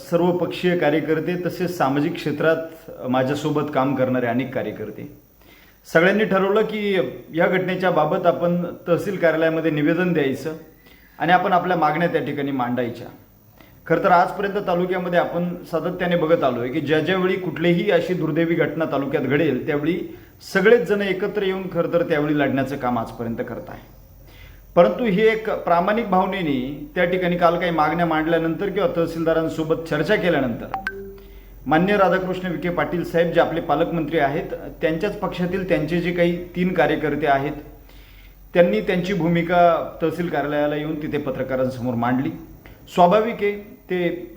सर्वपक्षीय कार्यकर्ते तसेच सामाजिक क्षेत्रात माझ्यासोबत काम करणारे अनेक कार्यकर्ते. सगळ्यांनी ठरवलं की या घटनेच्या बाबत आपण तहसील कार्यालयामध्ये निवेदन द्यायचं आणि आपण आपल्या मागण्या त्या ठिकाणी मांडायच्या. खरं तर आजपर्यंत तालुक्यामध्ये आपण सातत्याने बघत आलो आहे की ज्या ज्यावेळी कुठलीही अशी दुर्दैवी घटना तालुक्यात घडेल त्यावेळी सगळेच जण एकत्र येऊन खरं तर त्यावेळी लढण्याचं काम आजपर्यंत करत आहे परंतु ही एक प्रामाणिक भावनेने त्या ठिकाणी काल काही मागण्या मांडल्यानंतर किंवा तहसीलदारांसोबत चर्चा केल्यानंतर मान्य राधाकृष्ण विखे पाटील साहेब जे आपले पालकमंत्री आहेत त्यांच्याच पक्षातील त्यांचे जे काही तीन कार्यकर्ते आहेत त्यांनी त्यांची भूमिका तहसील कार्यालयाला येऊन तिथे पत्रकारांसमोर मांडली. स्वाभाविक आहे ते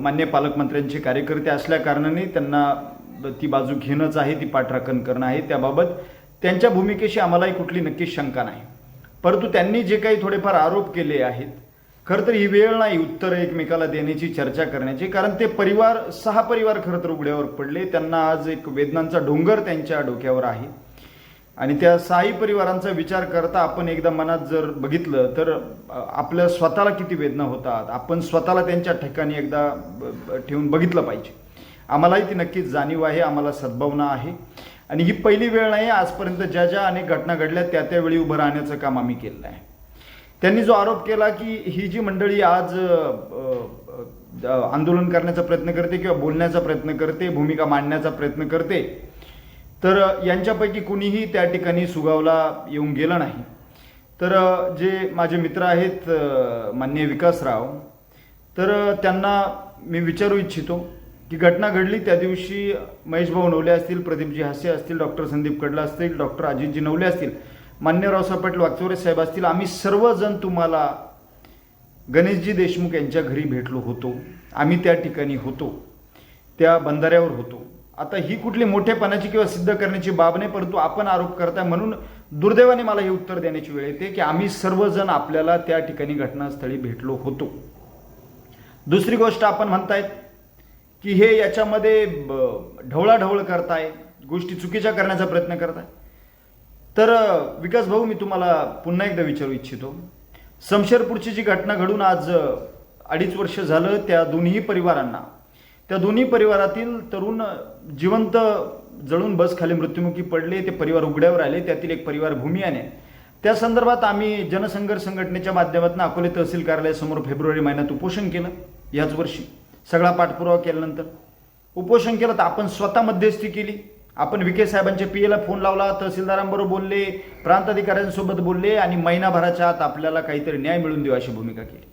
मान्य पालकमंत्र्यांचे कार्यकर्ते असल्या कारणाने त्यांना ती बाजू घेणंच आहे ती पाठराखण करणं आहे. त्याबाबत त्यांच्या भूमिकेशी आम्हालाही कुठली नक्कीच शंका नाही. परंतु त्यांनी जे काही थोडेफार आरोप केले आहेत खरं तर ही वेळ नाही उत्तर एकमेकाला देण्याची चर्चा करण्याची कारण ते परिवार सहा परिवार खरं तर उघड्यावर पडले. त्यांना आज एक वेदनांचा डोंगर त्यांच्या डोक्यावर आहे. आणि त्या साई परिवारांचा विचार करता आपण एकदा मनात जर बघितलं तर आपल्या स्वतःला किती वेदना होतात. आपण स्वतःला त्यांच्या ठिकाणी एकदा ब- ब- ठेवून बघितलं पाहिजे. आम्हालाही ती नक्कीच जाणीव आहे आम्हाला सद्भावना आहे. आणि ही पहिली वेळ नाही आजपर्यंत ज्या ज्या अनेक घटना घडल्या त्या त्यावेळी उभं राहण्याचं काम आम्ही केलेलं आहे. त्यांनी जो आरोप केला की ही जी मंडळी आज आंदोलन करण्याचा प्रयत्न करते किंवा बोलण्याचा प्रयत्न करते भूमिका मांडण्याचा प्रयत्न करते तर यांच्यापैकी कुणीही त्या ठिकाणी सुगावला येऊन गेलं नाही. तर जे माझे मित्र आहेत मान्य माननीय विकासराव तर त्यांना मी विचारू इच्छितो की घटना घडली त्या दिवशी महेश भाऊ नवले असतील प्रदीपजी हास्य असतील डॉक्टर संदीप कडला असतील डॉक्टर अजितजी नवले असतील मान्य रावसाहेब पाटील वागचौरे साहेब असतील आम्ही सर्वजण तुम्हाला गणेशजी देशमुख यांच्या घरी भेटलो होतो. आम्ही त्या ठिकाणी होतो. त्या बंधाऱ्यावर होतो. आता ही कुठली मोठेपणाची किंवा सिद्ध करण्याची बाब नाही परंतु आपण आरोप करताय म्हणून दुर्दैवाने मला हे उत्तर देण्याची वेळ येते की आम्ही सर्वजण आपल्याला त्या ठिकाणी घटनास्थळी भेटलो होतो. दुसरी गोष्ट आपण म्हणतायत की हे याच्यामध्ये ब- ढवळाढवळ करताय गोष्टी चुकीच्या करण्याचा प्रयत्न करताय. तर विकास भाऊ मी तुम्हाला पुन्हा एकदा विचारू इच्छितो. समशेरपूरची जी घटना घडून आज अडीच वर्ष झालं त्या दोन्ही परिवारांना. त्या दोन्ही परिवारातील तरुण जिवंत जळून बस खाली मृत्युमुखी पडले ते परिवार उघड्यावर आले त्यातील एक परिवार भूमियाने त्या संदर्भात आम्ही जनसंघर्ष संघटनेच्या माध्यमातून अकोले तहसील कार्यालयासमोर फेब्रुवारी महिन्यात उपोषण केलं याच वर्षी. सगळा पाठपुरावा केल्यानंतर. उपोषण केलं तर आपण स्वतः मध्यस्थी केली. आपण विखे साहेबांच्या पीएला फोन लावला तहसीलदारांबरोबर बोलले प्रांत अधिकाऱ्यांसोबत बोलले आणि महिनाभराच्या आत आपल्याला काहीतरी न्याय मिळून देऊ अशी भूमिका केली.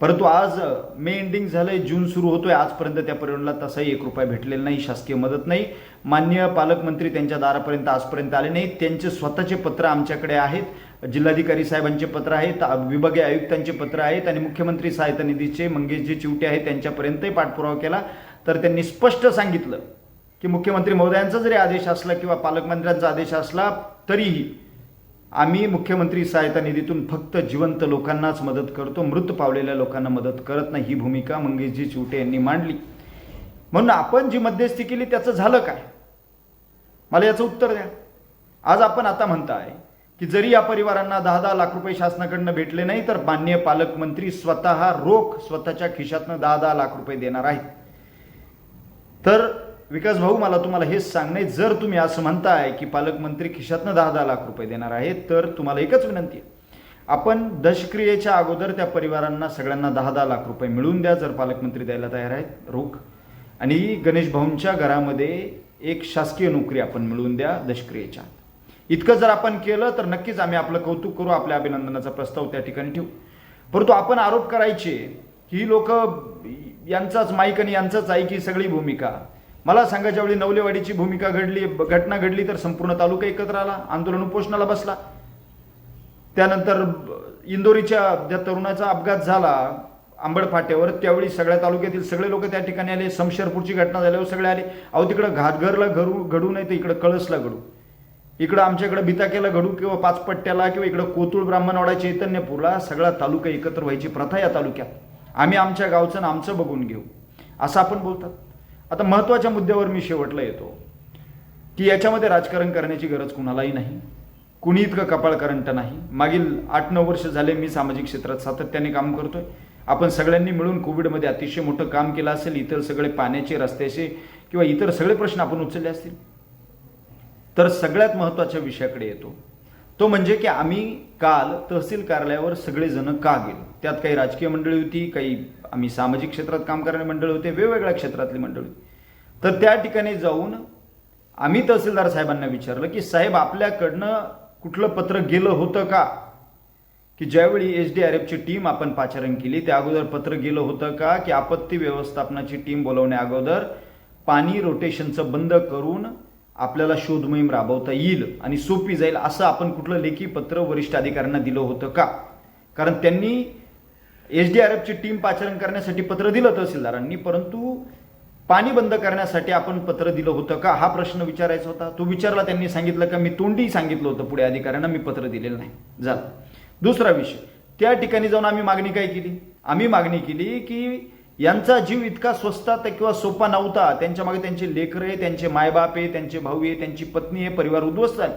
परंतु आज मे एंडिंग झालंय जून सुरू होतोय आजपर्यंत त्या परिवाराला तसाही एक रुपया भेटलेला नाही शासकीय मदत नाही. मान्य पालकमंत्री त्यांच्या दारापर्यंत आजपर्यंत आले नाही त्यांचे स्वतःचे पत्र आमच्याकडे आहेत. जिल्हाधिकारी साहेबांचे पत्र आहेत विभागीय आयुक्तांचे पत्र आहेत आणि मुख्यमंत्री सहायता निधीचे मंगेशजी चिवटे आहेत त्यांच्यापर्यंतही पाठपुरावा केला. तर त्यांनी स्पष्ट सांगितलं की मुख्यमंत्री महोदयांचा जरी आदेश असला किंवा पालकमंत्र्यांचा आदेश असला तरीही आम्ही मुख्यमंत्री सहायता निधीतून फक्त जिवंत लोकांनाच मदत करतो मृत पावलेल्या लोकांना मदत करत नाही ही भूमिका मंगेशजी चिवटे यांनी मांडली. म्हणून आपण जी मध्यस्थी केली त्याचं झालं काय? मला याचं उत्तर द्या. आज आपण आता म्हणताय की जरी या परिवारांना दहा दहा लाख रुपये शासनाकडनं भेटले नाही तर मान्य पालकमंत्री स्वतः रोख स्वतःच्या खिशातनं दहा दहा लाख रुपये देणार आहेत. तर विकास भाऊ मला तुम्हाला हेच सांगणे जर तुम्ही असं म्हणताय की पालकमंत्री खिशातनं दहा दहा लाख रुपये देणार आहेत तर तुम्हाला एकच विनंती आहे. आपण दशक्रियेच्या अगोदर त्या परिवारांना सगळ्यांना दहा दहा लाख रुपये मिळवून द्या जर पालकमंत्री द्यायला तयार आहेत रोख. आणि गणेश भाऊंच्या घरामध्ये एक शासकीय नोकरी आपण मिळवून द्या दशक्रियेच्या. इतकं जर आपण केलं तर नक्कीच आम्ही आपलं कौतुक करू आपल्या अभिनंदनाचा प्रस्ताव त्या ठिकाणी ठेवू. परंतु आपण आरोप करायचे ही लोक यांचाच माईक आणि यांचाच आहे सगळी भूमिका. मला सांगा ज्यावेळी नवलेवाडीची भूमिका घडली घटना घडली तर संपूर्ण तालुका एकत्र आला आंदोलन उपोषणाला बसला. त्यानंतर इंदोरीच्या ज्या तरुणाचा अपघात झाला आंबड फाट्यावर त्यावेळी सगळ्या तालुक्यातील सगळे लोक त्या ठिकाणी आले. समशेरपूरची घटना झाल्यावर सगळे आले. अहो तिकडं घातघरला घरू घडू नाही तर इकडं कळसला घडू. इकडं आमच्याकडे बिताकेला घडू किंवा पाचपट्ट्याला किंवा इकडं कोतुळ ब्राह्मणवाडा चैतन्यपूरला सगळा तालुका एकत्र व्हायची प्रथा या तालुक्यात. आम्ही आमच्या गावचं ना आमचं बघून घेऊ. असं आपण बोलतात. आता महत्त्वाच्या मुद्द्यावर मी शेवटला येतो. की याच्यामध्ये राजकारण करण्याची गरज कुणालाही नाही. कुणी इतकं कपाळ करंट नाही. मागील आठ नऊ वर्ष झाले मी सामाजिक क्षेत्रात सातत्याने काम करतोय. आपण सगळ्यांनी मिळून कोविडमध्ये अतिशय मोठं काम केलं असेल इतर सगळे पाण्याचे रस्त्याचे किंवा इतर सगळे प्रश्न आपण उचलले असतील. तर सगळ्यात महत्त्वाच्या विषयाकडे येतो. तो म्हणजे की आम्ही काल तहसील कार्यालयावर सगळेजण का गेलो? त्यात काही राजकीय मंडळी होती काही आम्ही सामाजिक क्षेत्रात काम करणारे मंडळी होते वेगवेगळ्या क्षेत्रातली मंडळी होती. तर त्या ठिकाणी जाऊन आम्ही तहसीलदार साहेबांना विचारलं की साहेब आपल्याकडनं कुठलं पत्र गेलं होतं का? की ज्यावेळी एच डी आर एफची टीम आपण पाचारण केली त्या अगोदर पत्र गेलं होतं का? की आपत्ती व्यवस्थापनाची टीम बोलवण्या अगोदर पाणी रोटेशनचं बंद करून आपल्याला शोध मोहीम राबवता येईल आणि सोपी जाईल असं आपण कुठलं लेखी पत्र वरिष्ठ अधिकाऱ्यांना दिलं होतं का? कारण त्यांनी एच डी आर एफची टीम पाचारण करण्यासाठी पत्र दिलं तहसीलदारांनी परंतु पाणी बंद करण्यासाठी आपण पत्र दिलं होतं का? हा प्रश्न विचारायचा होता. तो विचारला त्यांनी सांगितलं का? मी तोंडी सांगितलं होतं पुढे अधिकाऱ्यांना मी पत्र दिलेलं नाही. झालं. दुसरा विषय. त्या ठिकाणी जाऊन आम्ही मागणी काय केली? आम्ही मागणी केली की यांचा जीव इतका स्वस्तात किंवा सोपा नव्हता. त्यांच्या मागे त्यांचे लेकर आहे त्यांचे मायबाप आहे त्यांचे भाऊ आहे त्यांची पत्नी आहे परिवार उद्ध्वस्त आहे.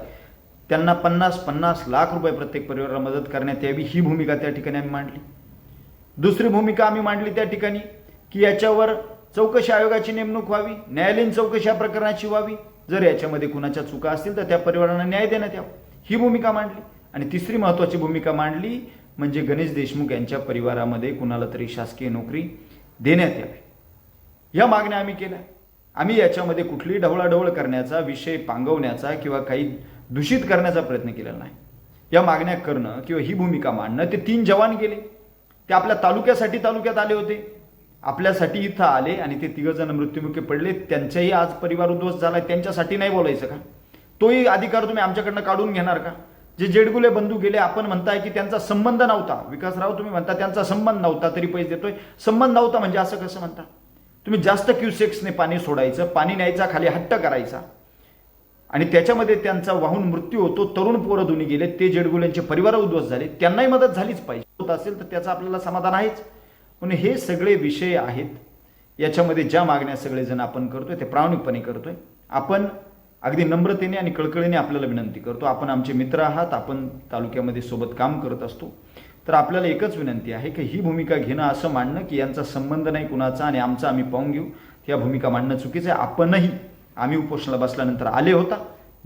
त्यांना पन्नास पन्नास लाख रुपये प्रत्येक परिवाराला मदत करण्यात यावी ही भूमिका त्या ठिकाणी आम्ही मांडली. दुसरी भूमिका आम्ही मांडली त्या ठिकाणी की याच्यावर चौकशी आयोगाची नेमणूक व्हावी न्यायालयीन चौकशी या प्रकरणाची व्हावी. जर याच्यामध्ये कुणाच्या चुका असतील तर त्या परिवारांना न्याय देण्यात यावा. ही भूमिका मांडली. आणि तिसरी महत्वाची भूमिका मांडली म्हणजे गणेश देशमुख यांच्या परिवारामध्ये कुणाला तरी शासकीय नोकरी देण्यात यावी. या मागण्या आम्ही केल्या. आम्ही याच्यामध्ये कुठलीही ढवळाढवळ करण्याचा विषय पांगवण्याचा किंवा काही दूषित करण्याचा प्रयत्न केलेला नाही. या मागण्या करणं किंवा ही भूमिका मांडणं ते तीन जवान गेले. ते आपल्या तालुक्यासाठी तालुक्यात आले होते. आपल्यासाठी इथं आले आणि ते तिघ जण मृत्युमुखी पडले. त्यांचाही आज परिवार उद्ध्वस्त झाला त्यांच्यासाठी नाही बोलायचं का? तोही अधिकार तुम्ही आमच्याकडनं काढून घेणार का? जे जेडगुले बंधू गेले आपण म्हणताय की त्यांचा संबंध नव्हता. विकासराव तुम्ही म्हणता त्यांचा संबंध नव्हता तरी पैसे देतोय. संबंध नव्हता म्हणजे असं कसं म्हणता? तुम्ही जास्त क्युसेक्सने पाणी सोडायचं पाणी न्यायचा खाली हट्ट करायचा. आणि त्याच्यामध्ये त्यांचा वाहून मृत्यू होतो तरुण पोरं दोन्ही गेले ते जेडगुल्यांचे परिवार उद्ध्वस्त झाले. त्यांनाही मदत झालीच पाहिजे. होत असेल तर त्याचं आपल्याला समाधान आहेच. म्हणून हे सगळे विषय आहेत याच्यामध्ये ज्या मागण्या सगळेजण आपण करतोय ते प्रामाणिकपणे करतोय. आपण अगदी नम्रतेने आणि कळकळीने आपल्याला विनंती करतो. आपण आमचे मित्र आहात आपण तालुक्यामध्ये सोबत काम करत असतो. तर आपल्याला एकच विनंती आहे की ही भूमिका घेणं असं मांडणं की यांचा संबंध नाही कुणाचा आणि आमचा आम्ही पाहून घेऊ. या भूमिका मांडणं चुकीचं आहे. आपणही आम्ही उपोषणाला बसल्यानंतर आले होता.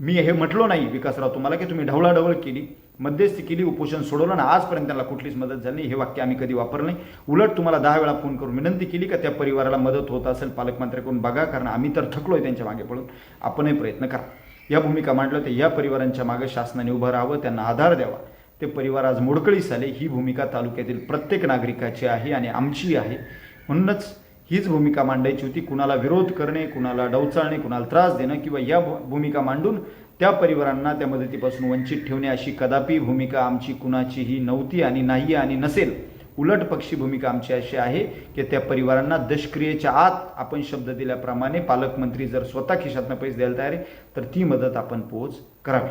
मी हे म्हटलो नाही विकासराव तुम्हाला की तुम्ही ढवळाढवळ केली. मध्यस्थी केली उपोषण सोडवलं ना आजपर्यंत त्यांना कुठलीच मदत झाली नाही. हे वाक्य आम्ही कधी वापरलं नाही. उलट तुम्हाला दहा वेळा फोन करून विनंती केली का त्या परिवाराला मदत होत असेल पालकमंत्र्याकडून बघा कारण आम्ही तर थकलोय त्यांच्या मागे पडून आपणही प्रयत्न करा. या भूमिका मांडलं तर या परिवारांच्या मागे शासनाने उभं राहावं त्यांना आधार द्यावा. ते परिवार आज मोडकळीस आले ही भूमिका तालुक्यातील प्रत्येक नागरिकाची आहे आणि आमची आहे. म्हणूनच हीच भूमिका मांडायची होती. कुणाला विरोध करणे कुणाला डवचाळणे कुणाला त्रास देणं किंवा या भू- भूमिका मांडून त्या परिवारांना त्या मदतीपासून वंचित ठेवणे अशी कदापि भूमिका आमची कुणाचीही नव्हती आणि नाही आणि नसेल. उलट पक्षी भूमिका आमची अशी आहे की त्या परिवारांना दशक्रियेच्या आत आपण शब्द दिल्याप्रमाणे पालकमंत्री जर स्वतः खिशातनं पैसे द्यायला तयार आहे तर ती मदत आपण पोच करावी.